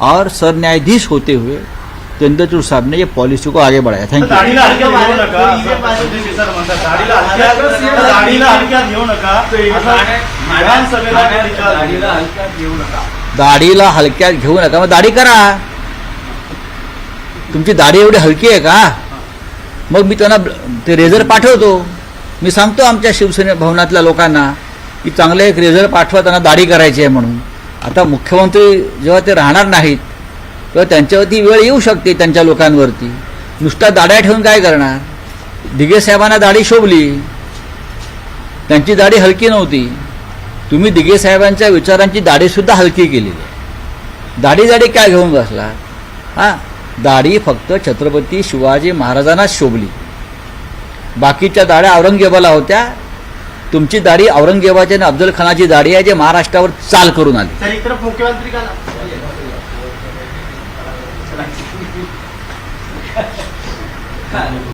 और सर न्यायाधीश होते हुए चंद्रचूड़ साहब ने ये पॉलिसी को आगे बढ़ाया। थैंक यू दाढीला हलक्यात घेऊ नका? मग दाढी करा. तुमची दाढी एवढी हलकी आहे का? मग मी त्यांना ते रेझर पाठवतो. मी सांगतो आमच्या शिवसेने भवनातल्या लोकांना की चांगले एक रेझर पाठवा त्यांना दाढी करायची आहे म्हणून. आता मुख्यमंत्री जेव्हा ते राहणार नाहीत तेव्हा त्यांच्यावरती वेळ येऊ शकते त्यांच्या लोकांवरती. नुसता दाढ्या ठेवून काय करणार? दिघे साहेबांना दाढी शोभली. त्यांची दाढी हलकी नव्हती. तुम्ही दिघे साहेबांच्या विचारांची दाढीसुद्धा हलकी केली. दाढी दाढी काय घेऊन बसला? हां दाढी फक्त छत्रपती शिवाजी महाराजांनाच शोभली. बाकीच्या दाढ्या औरंगजेबाला होत्या तुमची दाढी औरंगजेबाची आणि अफजल खानाची दाढी आहे जे महाराष्ट्रावर चाल करून आली. मुख्यमंत्री का?